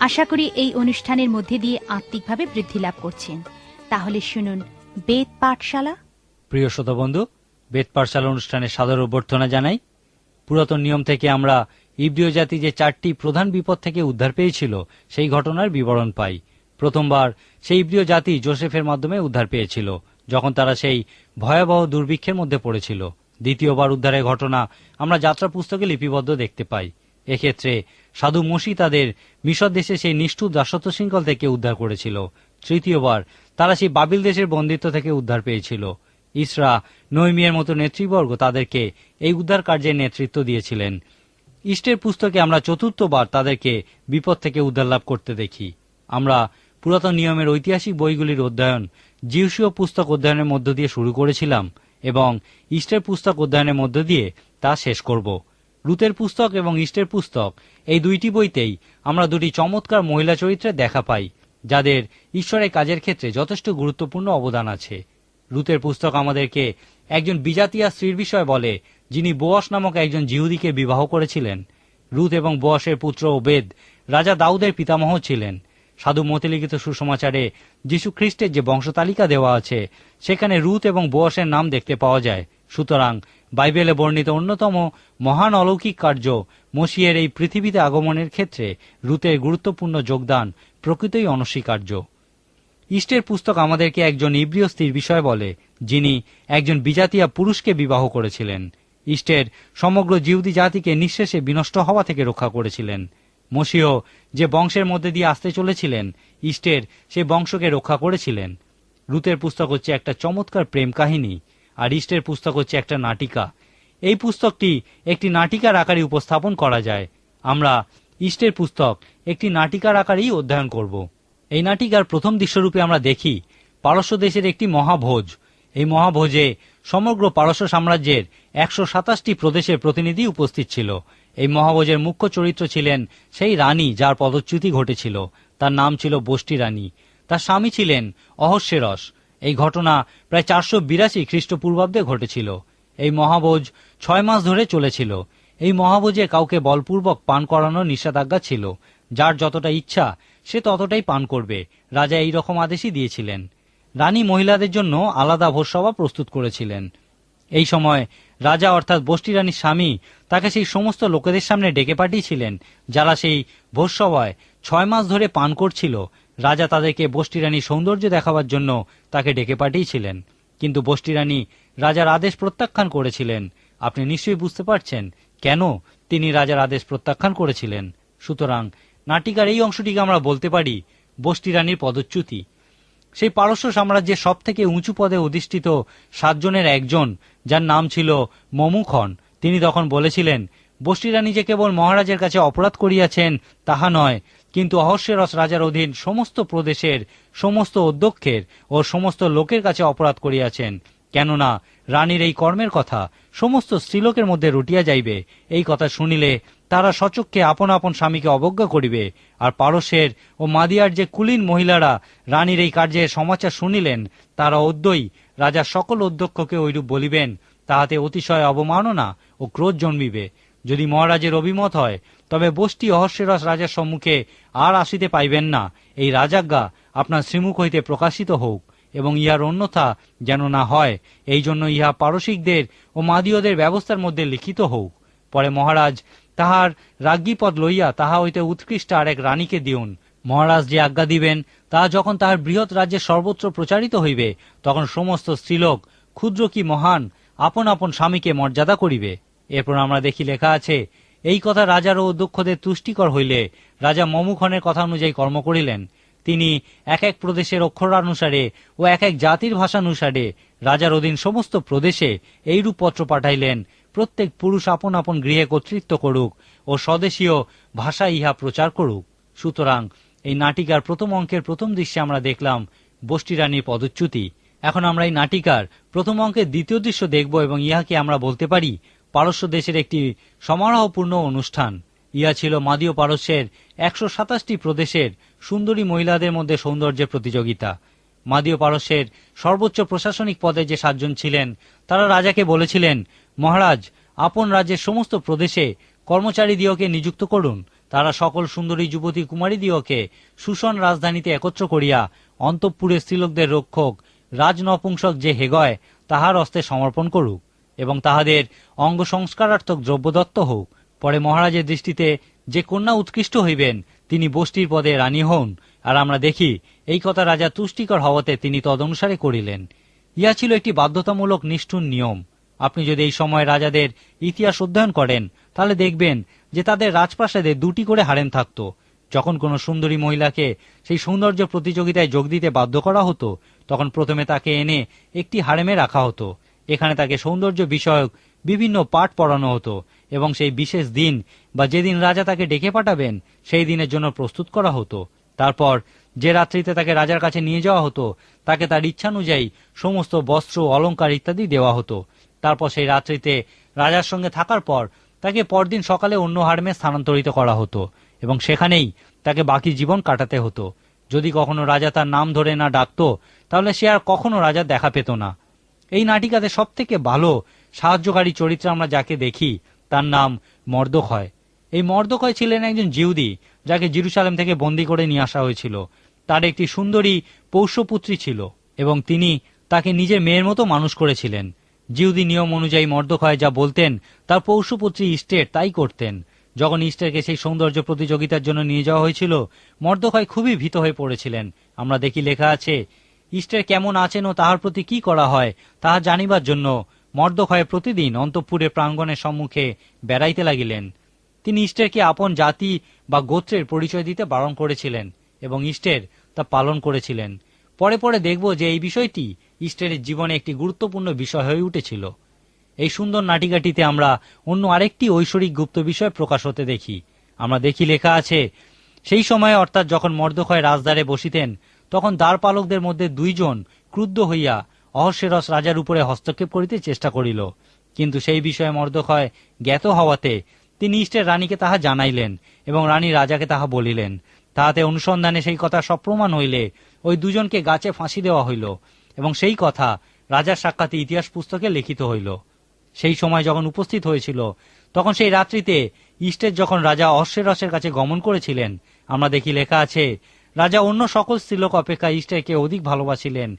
আশা করি এই অনুষ্ঠানের মধ্যে দিয়ে আত্মিকভাবে বৃদ্ধি লাভ করছেন। তাহলে শুনুন, বেদ পাঠশালা। প্রিয় শ্রোতা বন্ধু বেদ পাঠশালা অনুষ্ঠানে সাদর অভ্যর্থনা জানাই। পুরাতন নিয়ম থেকে আমরা ইব্রিয় জাতি যে চারটি প্রধান বিপদ থেকে উদ্ধার পেয়েছিল, সেই ঘটনার বিবরণ পাই। প্রথমবার সেই ইব্রিয় জাতি জোসেফের মাধ্যমে উদ্ধার পেয়েছিল, যখন তারা সেই ভয়াবহ দুর্ভিক্ষের মধ্যে পড়েছিল। দ্বিতীয়বার উদ্ধারের ঘটনা আমরা যাত্রা পুস্তকে লিপিবদ্ধ দেখতে পাই। এক্ষেত্রে সাধু মসি তাদের মিশর দেশে সেই নিষ্ঠুর দাসত্ব শৃঙ্খল থেকে উদ্ধার করেছিল। তৃতীয়বার তারা সেই বাবিল দেশের বন্দিত্ব থেকে উদ্ধার পেয়েছিল। ইসরা, নৈমিয়ার মতো নেতৃবর্গ তাদেরকে এই উদ্ধার কার্যের নেতৃত্ব দিয়েছিলেন। ইষ্টের পুস্তকে আমরা চতুর্থবার তাদেরকে বিপদ থেকে উদ্ধার লাভ করতে দেখি। আমরা পুরাতন নিয়মের ঐতিহাসিক বইগুলির অধ্যয়ন জিউসীয় পুস্তক অধ্যয়নের মধ্য দিয়ে শুরু করেছিলাম এবং ইষ্টের পুস্তক অধ্যয়নের মধ্য দিয়ে তা শেষ করব। রুতের পুস্তক এবং ইষ্টের পুস্তক। এই দুইটি বইতেই আমরা দুটি চমৎকার মহিলা চরিত্রে দেখা পাই, যাদের ঈশ্বরের কাজের ক্ষেত্রে যথেষ্ট গুরুত্বপূর্ণ অবদান আছে। রুতের পুস্তক আমাদেরকে একজন বিজাতীয় স্ত্রীর বিষয় বলে, যিনি বোয়াস নামক একজন জিহুদিকে বিবাহ করেছিলেন। রুত এবং বোয়াসের পুত্র ওবেদ রাজা দাউদের পিতামহ ছিলেন। সাধু মতে লিখিত সুসমাচারে যীশু খ্রিস্টের যে বংশতালিকা দেওয়া আছে, সেখানে রুত এবং বোয়াসের নাম দেখতে পাওয়া যায়। সুতরাং বাইবেলে বর্ণিত অন্যতম মহান অলৌকিক কার্য মসিয়ের এই পৃথিবীতে আগমনের ক্ষেত্রে রুতের গুরুত্বপূর্ণ যোগদান প্রকৃতই অনস্বীকার্য। ইষ্টের পুস্তক আমাদেরকে একজন ইব্রিয় স্ত্রীর বিষয় বলে, যিনি একজন বিজাতীয় পুরুষকে বিবাহ করেছিলেন। ইষ্টের সমগ্র জিউদি জাতিকে নিঃশেষে বিনষ্ট হওয়া থেকে রক্ষা করেছিলেন। মসিও যে বংশের মধ্যে দিয়ে আসতে চলেছিলেন, ইষ্টের সে বংশকে রক্ষা করেছিলেন। রুতের পুস্তক হচ্ছে একটা চমৎকার প্রেম কাহিনী। আর ইষ্টের পুস্তক হচ্ছে একটা নাটিকা। এই পুস্তকটি একটি নাটিকার আকারে উপস্থাপন করা যায়। আমরা ইষ্টের পুস্তক একটি নাটিকার আকারেই অধ্যয়ন করব। এই নাটিকার প্রথম দৃশ্যরূপে আমরা দেখি পারস্য দেশের একটি মহাভোজ। এই মহাভোজে সমগ্র পারস্য সাম্রাজ্যের একশো সাতাশটি প্রদেশের প্রতিনিধি উপস্থিত ছিল। এই মহাভোজের মুখ্য চরিত্র ছিলেন সেই রানী যার পদচ্যুতি ঘটেছিল। তার নাম ছিল বষ্টি রানী। তার স্বামী ছিলেন অহস্যেরস। এই ঘটনা প্রায় চারশো বিরাশি খ্রিস্টপূর্বাব্দে ঘটেছিল। এই মহাভোজ ছয় মাস ধরে চলেছিল। এই মহাভোজে কাউকে বলপূর্বক পান করানোর নিষেধাজ্ঞা ছিল। যার যতটা ইচ্ছা, সে ততটাই পান করবে, রাজা এই রকম আদেশই দিয়েছিলেন। রানী মহিলাদের জন্য আলাদা ভোজসভা প্রস্তুত করেছিলেন। এই সময় রাজা অর্থাৎ বষ্টি রানীর স্বামী তাকে সেই সমস্ত লোকেদের সামনে ডেকে পাঠিয়েছিলেন, যারা সেই ভোজসভায় ছয় মাস ধরে পান করছিল রাজা তাদেরকে বষ্টি রানীর সৌন্দর্য দেখাবার জন্য তাকে ডেকে পাঠিয়েছিলেন। কিন্তু বষ্টি রানী রাজার আদেশ প্রত্যাখ্যান করেছিলেন। আপনি নিশ্চয়ই বুঝতে পারছেন কেন তিনি রাজার আদেশ প্রত্যাখ্যান করেছিলেন। সুতরাং নাটিকার এই অংশটিকে আমরা বলতে পারি বষ্টি রানীর পদচ্যুতি। সেই পারস্য সাম্রাজ্যের সব থেকে উঁচু পদে অধিষ্ঠিত সাতজনের একজন, যার নাম ছিল মমুখন। তিনি তখন বলেছিলেন বষ্টি রানী যে কেবল মহারাজের কাছে অপরাধ করিয়াছেন, তাহা নয় কিন্তু অহস্যরস রাজার অধীন সমস্ত প্রদেশের, সমস্ত অধ্যক্ষের ও সমস্ত লোকের কাছে অপরাধ করিয়াছেন। কেননা রানীর এই কর্মের কথা সমস্ত স্ত্রীলোকের মধ্যে রুটিয়া যাইবে, এই কথা শুনিলে তারা সচক্ষে আপন আপন স্বামীকে অবজ্ঞা করিবে। আর পারস্যের ও মাদিয়ার যে কুলীন মহিলারা রানীর এই কার্যের সমাচার শুনিলেন, তারা অদ্যই রাজার সকল অধ্যক্ষকে ঐরূপ বলিবেন, তাহাতে অতিশয় অবমাননা ও ক্রোধ জন্মিবে। যদি মহারাজের অভিমত হয়, তবে বষ্টি অহস্যরস রাজার সম্মুখে আর আসিতে পাইবেন না। এই রাজাজ্ঞা আপনার শ্রীমুখ হইতে প্রকাশিত হোক, এবং ইহার অন্যথা যেন না হয়, এই জন্য ইহা পারসিকদের ও মাদীয়দের ব্যবস্থার মধ্যে লিখিত হোক। পরে মহারাজ তাহার রাজ্ঞীপদ লইয়া তাহা হইতে উৎকৃষ্ট আর এক রানীকে দিউন। মহারাজ যে আজ্ঞা দিবেন তাহা যখন তাহার বৃহৎ রাজ্যে সর্বত্র প্রচারিত হইবে, তখন সমস্ত স্ত্রীলোক, ক্ষুদ্র কি মহান, আপন আপন স্বামীকে মর্যাদা করিবে। এরপর আমরা দেখি লেখা আছে, এই কথা রাজার ও অধ্যক্ষদের তুষ্টিকর হইলে রাজা মমুখনের কথা অনুযায়ী কর্ম করিলেন। তিনি এক এক প্রদেশের অক্ষরানুসারে ও এক এক জাতির ভাষানুসারে রাজার অধীন সমস্ত প্রদেশে এইরূপ পত্র পাঠাইলেন। প্রত্যেক পুরুষ আপন আপন গৃহে কর্তৃত্ব করুক ও স্বদেশীয় ভাষা ইহা প্রচার করুক। সুতরাং এই নাটিকার প্রথম অঙ্কের প্রথম দৃশ্যে আমরা দেখলাম বষ্টি রানীর পদচ্যুতি। এখন আমরা এই নাটিকার প্রথম অঙ্কের দ্বিতীয় দৃশ্য দেখব এবং ইহাকে আমরা বলতে পারি পারস্য দেশের একটি সমারোহপূর্ণ অনুষ্ঠান। ইহা ছিল মাদীয় পারস্যের একশো সাতাশটি প্রদেশের সুন্দরী মহিলাদের মধ্যে সৌন্দর্যের প্রতিযোগিতা। মাদীয় পারস্যের সর্বোচ্চ প্রশাসনিক পদে যে সাতজন ছিলেন, তারা রাজাকে বলেছিলেন, মহারাজ, আপন রাজ্যের সমস্ত প্রদেশে কর্মচারী দিওকে নিযুক্ত করুন। তারা সকল সুন্দরী যুবতী কুমারী দিওকে সুষণ রাজধানীতে একত্র করিয়া অন্তঃপুরের স্ত্রীলোকদের রক্ষক রাজনপুংসক যে হেগয়, তাহার হস্তে সমর্পণ করুক। এবং তাহাদের অঙ্গ সংস্কারার্থক দ্রব্যদত্ত হোক। পরে মহারাজের দৃষ্টিতে যে কন্যা উৎকৃষ্ট হইবেন, তিনি বষ্টির পদে রানী হন। আর আমরা দেখি, এই কথা রাজা তুষ্টিকর হওয়াতে তিনি তদনুসারে করিলেন। ইহা ছিল একটি বাধ্যতামূলক নিষ্ঠুর নিয়ম। আপনি যদি এই সময় রাজাদের ইতিহাস অধ্যয়ন করেন, তাহলে দেখবেন যে তাদের রাজপ্রাসাদে দুটি করে হারেম থাকত। যখন কোনো সুন্দরী মহিলাকে সেই সৌন্দর্য প্রতিযোগিতায় যোগ দিতে বাধ্য করা হতো, তখন প্রথমে তাকে এনে একটি হারেমে রাখা হতো। এখানে তাকে সৌন্দর্য বিষয়ক বিভিন্ন পাঠ পড়ানো হতো, এবং সেই বিশেষ দিন বা যেদিন রাজা তাকে ডেকে পাঠাবেন, সেই দিনের জন্য প্রস্তুত করা হতো। তারপর যে রাত্রিতে তাকে রাজার কাছে নিয়ে যাওয়া হতো, তাকে তার ইচ্ছানুযায়ী সমস্ত বস্ত্র, অলংকার ইত্যাদি দেওয়া হতো। তারপর সেই রাত্রিতে রাজার সঙ্গে থাকার পর তাকে পরদিন সকালে অন্য হারমে স্থানান্তরিত করা হতো, এবং সেখানেই তাকে বাকি জীবন কাটাতে হতো। যদি কখনো রাজা তার নাম ধরে না ডাকতো, তাহলে সে আর কখনো রাজার দেখা পেত না। এই নাটিকাতে সব থেকে ভালো সাহায্যকারী চরিত্র আমরা যাকে দেখি, তার নাম মর্দক্ষয় এই মর্দক্ষয় ছিলেন একজন জিউদি, যাকে জিরুসালেম থেকে বন্দি করে নিয়ে আসা হয়েছিল। তার একটি সুন্দরী পৌষ্যপুত্রী ছিল এবং তিনি তাকে নিজের মেয়ের মতো মানুষ করেছিলেন। জিউদি নিয়ম অনুযায়ী মর্দক্ষয় যা বলতেন, তার পৌষ্যপুত্রী ইস্টের তাই করতেন। যখন ইস্টারকে সেই সৌন্দর্য প্রতিযোগিতার জন্য নিয়ে যাওয়া হয়েছিল মর্দক্ষয় খুবই ভীত হয়ে পড়েছিলেন। আমরা দেখি লেখা আছে ইস্টের কেমন আছেন ও তাহার প্রতি কি করা হয়, তাহা জানিবার জন্য মর্দক্ষয় প্রতিদিন অন্তঃপুরের প্রাঙ্গণের সম্মুখে বেড়াইতে লাগিলেন। তিনি ইষ্টেরকে আপন জাতি বা গোত্রের পরিচয় দিতে বারণ করেছিলেন এবং ইষ্টের তা পালন করেছিলেন। পরে পরে দেখব যে এই বিষয়টি ইস্টেরের জীবনে একটি গুরুত্বপূর্ণ বিষয় হয়ে উঠেছিল। এই সুন্দর নাটিকাটিতে আমরা অন্য আরেকটি ঐশ্বরিক গুপ্ত বিষয় প্রকাশ হতে দেখি। আমরা দেখি লেখা আছে, সেই সময়ে অর্থাৎ যখন মর্দক্ষয় রাজদ্বারে বসিতেন তখন দ্বারপালকদের মধ্যে দুইজন ক্রুদ্ধ হইয়া অহস্যেরস রাজার উপরে হস্তক্ষেপ করিতে চেষ্টা করিল। কিন্তু সেই বিষয়ে মর্দক্ষয় জ্ঞাত হওয়াতে তিনি ইষ্টের রানীকে তাহা জানাইলেন এবং রানী রাজাকে তাহা বলিলেন। তাহাতে অনুসন্ধানে সেই কথা সপ্রমাণ হইলে ওই দুজনকে গাছে ফাঁসি দেওয়া হইল এবং সেই কথা রাজার সাক্ষাতে ইতিহাস পুস্তকে লিখিত হইল। সেই সময় যখন উপস্থিত হয়েছিল, তখন সেই রাত্রিতে ইষ্টের যখন রাজা অশ্বেরসের কাছে গমন করেছিলেন, আমরা দেখি লেখা আছে রাজা অন্য সকল স্ত্রীলোক অপেক্ষা ইষ্টেরকে অধিক ভালোবাসিলেন,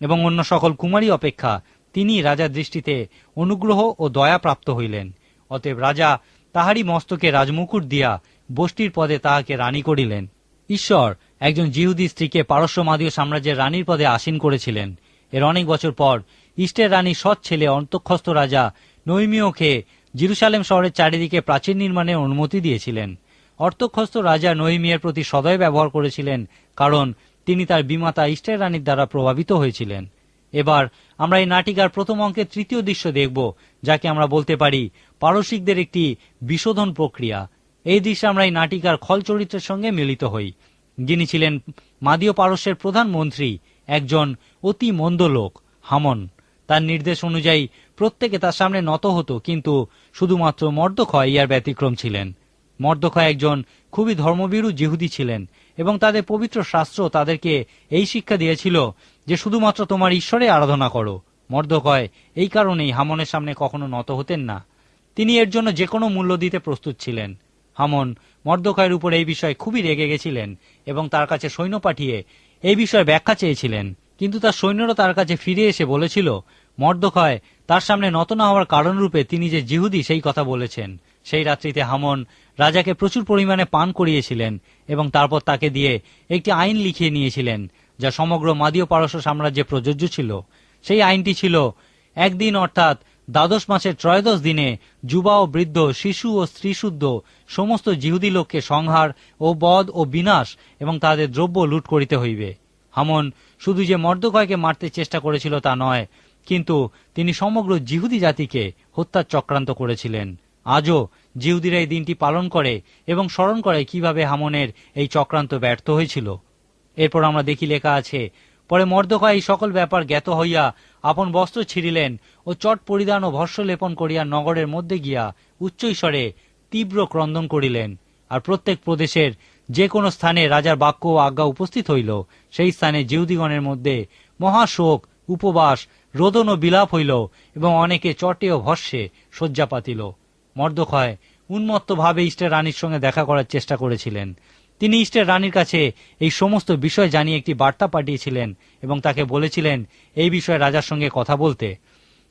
এবং অন্য সকল কুমারী অপেক্ষা তিনি রাজার দৃষ্টিতে অনুগ্রহ ও দয়া প্রাপ্ত হইলেন। অতএব রাজা তাহারই মস্তকে রাজমুকুট দিয়া বষ্টির পদে তাহাকে রানী করিলেন। ঈশ্বর একজন জিহুদি স্ত্রীকে পারস্যমাদীয় সাম্রাজ্যের রানীর পদে আসীন করেছিলেন। এর অনেক বছর পর ইষ্টের রানী সৎ ছেলে অন্তঃস্থ রাজা নৈমিয়কে জিরুসালেম শহরের চারিদিকে প্রাচীর নির্মাণের অনুমতি দিয়েছিলেন। অর্থক্ষস্ত রাজা নহিমিয়ার প্রতি সদয় ব্যবহার করেছিলেন, কারণ তিনি তার বিমাতা ইষ্টের রানীর দ্বারা প্রভাবিত হয়েছিলেন। এবার আমরা এই নাটিকার প্রথম অঙ্কের তৃতীয় দৃশ্য দেখব, যাকে আমরা বলতে পারি পারসিকদের একটি বিশোধন প্রক্রিয়া। এই দৃশ্যে আমরা এই নাটিকার খল চরিত্রের সঙ্গে মিলিত হই। যিনি ছিলেন মাদীয় পারস্যের প্রধানমন্ত্রী একজন অতি মন্দ লোক, হামন। তার নির্দেশ অনুযায়ী প্রত্যেকে তার সামনে নত হতো, কিন্তু শুধুমাত্র মর্দক্ষয় ইয়ার ব্যতিক্রম ছিলেন। মর্দক্ষয় একজন খুবই ধর্মবিরু জিহুদি ছিলেন এবং তাদের পবিত্র শাস্ত্র তাদেরকে এই শিক্ষা দিয়েছিল যে শুধুমাত্র তোমার ঈশ্বরে আরাধনা করো। মর্দক্ষয় এই কারণেই হামনের সামনে কখনো নত হতেন না। তিনি এর জন্য যে কোনো মূল্য দিতে প্রস্তুত ছিলেন। হামন মর্দক্ষয়ের উপর এই বিষয়ে খুবই রেগে গেছিলেন এবং তার কাছে সৈন্য পাঠিয়ে এই বিষয়ে ব্যাখ্যা চেয়েছিলেন। কিন্তু তার সৈন্যরা তার কাছে ফিরে এসে বলেছিল মর্দক্ষয় তার সামনে নত না হওয়ার কারণরূপে তিনি যে জিহুদি সেই কথা বলেছেন। সেই রাত্রিতে হামন রাজাকে প্রচুর পরিমাণে পান করিয়েছিলেন এবং তারপর তাকে দিয়ে একটি আইন লিখিয়ে নিয়েছিলেন, যা সমগ্র মাদীয় পারস্য সাম্রাজ্যে প্রযোজ্য ছিল। সেই আইনটি ছিল, একদিন অর্থাৎ দ্বাদশ মাসের ত্রয়োদশ দিনে যুবা ও বৃদ্ধ, শিশু ও স্ত্রীশুদ্ধ, সমস্ত জিহুদি লোককে সংহার ও বধ ও বিনাশ এবং তাদের দ্রব্য লুট করিতে হইবে। হামন শুধু যে মর্দকয়কে মারতে চেষ্টা করেছিল তা নয়, কিন্তু তিনি সমগ্র জিহুদি জাতিকে হত্যার চক্রান্ত করেছিলেন। আজও জিহুদিরা এই দিনটি পালন করে এবং স্মরণ করে কীভাবে হামনের এই চক্রান্ত ব্যর্থ হয়েছিল। এরপর আমরা দেখি লেখা আছে, পরে মর্দকয় এই সকল ব্যাপার জ্ঞাত হইয়া আপন বস্ত্র ছিঁড়িলেন ও চট পরিধান ও ভস্য লেপন করিয়া নগরের মধ্যে গিয়া উচ্চৈস্বরে তীব্র ক্রন্দন করিলেন। আর প্রত্যেক প্রদেশের যে কোনো স্থানে রাজার বাক্য ও আজ্ঞা উপস্থিত হইল। সেই স্থানে জিহুদিগণের মধ্যে মহাশোক, উপবাস, রোদন ও বিলাপ হইল এবং অনেকে চটে ও ভস্যে শয্যা পাতিল। মর্দক্ষয় উন্মত্তভাবে ইষ্টের রানীর সঙ্গে দেখা করার চেষ্টা করেছিলেন। তিনি ইস্টের রানীর কাছে এই সমস্ত বিষয় জানিয়ে একটি বার্তা পাঠিয়েছিলেন এবং তাকে বলেছিলেন, এই বিষয়ে রাজার সঙ্গে কথা বলতে।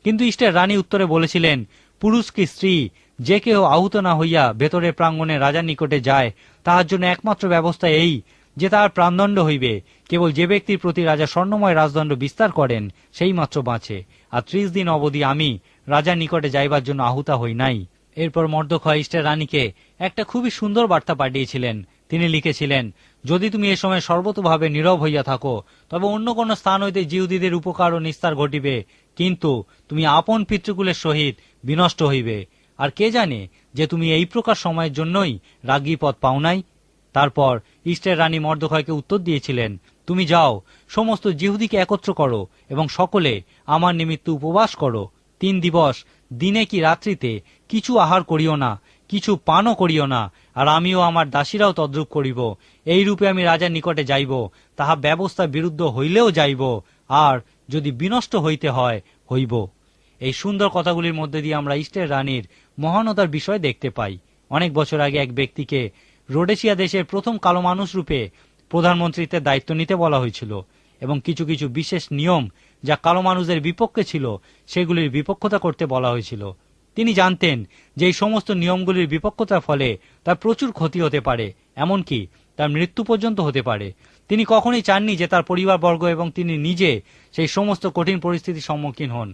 কিন্তু ইস্টের রানী উত্তরে বলেছিলেন পুরুষ কি স্ত্রী, যে কেউ আহত না হইয়া ভেতরের প্রাঙ্গণে রাজার নিকটে যায়, তাহার জন্য একমাত্র ব্যবস্থা এই, যে তাহার প্রাণদণ্ড হইবে। কেবল যে ব্যক্তির প্রতি রাজা স্বর্ণময় রাজদণ্ড বিস্তার করেন, সেই মাত্র বাঁচে। আর ত্রিশ দিন অবধি আমি রাজার নিকটে যাইবার জন্য আহুতা হই নাই। এরপর মর্দক্ষয় ইষ্টের রানীকে। একটা খুবই সুন্দর বার্তা পাঠিয়েছিলেন। তিনি লিখেছিলেন, যদি তুমি এ সময় সর্বতভাবে নীরব হইয়া থাকো, তবে অন্য কোন স্থান হইতে জিহুদীদের উপকার ও নিস্তার ঘটিবে। কিন্তু তুমি আপন পিতৃকুলের সহিত বিনষ্ট হইবে। আর কে জানে যে তুমি এই প্রকার সময়ের জন্যই রাজ্ঞী পদ পাও নাই? তারপর ইষ্টের রানী মর্দক্ষয়কে উত্তর দিয়েছিলেন, তুমি যাও, সমস্ত জিহুদিকে একত্র করো এবং সকলে আমার নিমিত্ত উপবাস করো। তিন দিবস দিনে কি রাত্রিতে কিছু আহার করিও না, কিছু পানও করিও না, আর আমিও আমার দাসীরাও তদ্রূপ করিব। এই রূপে আমি রাজার নিকটে যাইব, তাহা ব্যবস্থা বিরুদ্ধ হইলেও যাইব, আর যদি বিনষ্ট হইতে হয়, হইব। এই সুন্দর কথাগুলির মধ্যে দিয়ে আমরা ইষ্টের রানীর মহানতার বিষয় দেখতে পাই। অনেক বছর আগে এক ব্যক্তিকে রোডেশিয়া দেশের প্রথম কালো মানুষ রূপে প্রধানমন্ত্রীত্বের দায়িত্ব নিতে বলা হয়েছিল, এবং কিছু কিছু বিশেষ নিয়ম যা কালো মানুষদের বিপক্ষে ছিল, সেগুলির বিপক্ষতা করতে বলা হয়েছিল। তিনি জানতেন যে এই সমস্ত নিয়মগুলির বিপক্ষতার ফলে তার প্রচুর ক্ষতি হতে পারে, এমনকি তার মৃত্যু পর্যন্ত হতে পারে। তিনি কখনোই চাননি যে তার পরিবারবর্গ এবং তিনি নিজে সেই সমস্ত কঠিন পরিস্থিতির সম্মুখীন হন।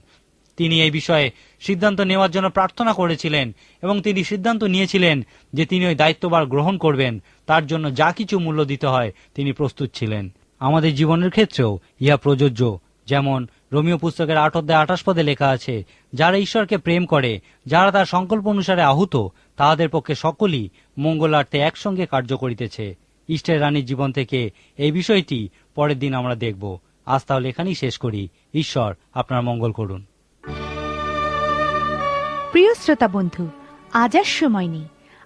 তিনি এই বিষয়ে সিদ্ধান্ত নেওয়ার জন্য প্রার্থনা করেছিলেন এবং তিনি সিদ্ধান্ত নিয়েছিলেন যে তিনি ওই দায়িত্ববার গ্রহণ করবেন, তার জন্য যা কিছু মূল্য দিতে হয় তিনি প্রস্তুত ছিলেন। আমাদের জীবনের ক্ষেত্রেও ইহা প্রযোজ্য। যেমন রোমিও পুস্তকের আট অধ্যায় আঠাশ পদে লেখা আছে, যারা ঈশ্বরকে প্রেম করে, যারা তার সংকল্প অনুসারে আহত, তাহাদের পক্ষে সকলই মঙ্গলার্থে একসঙ্গে কার্য করিতেছে। ইষ্টের রানীর জীবন থেকে এই বিষয়টি পরের দিন আমরা দেখব। আজ তাহলে এখানেই শেষ করি। ঈশ্বর, আপনার মঙ্গল করুন। প্রিয় শ্রোতা বন্ধু, আজ আর সময় নেই।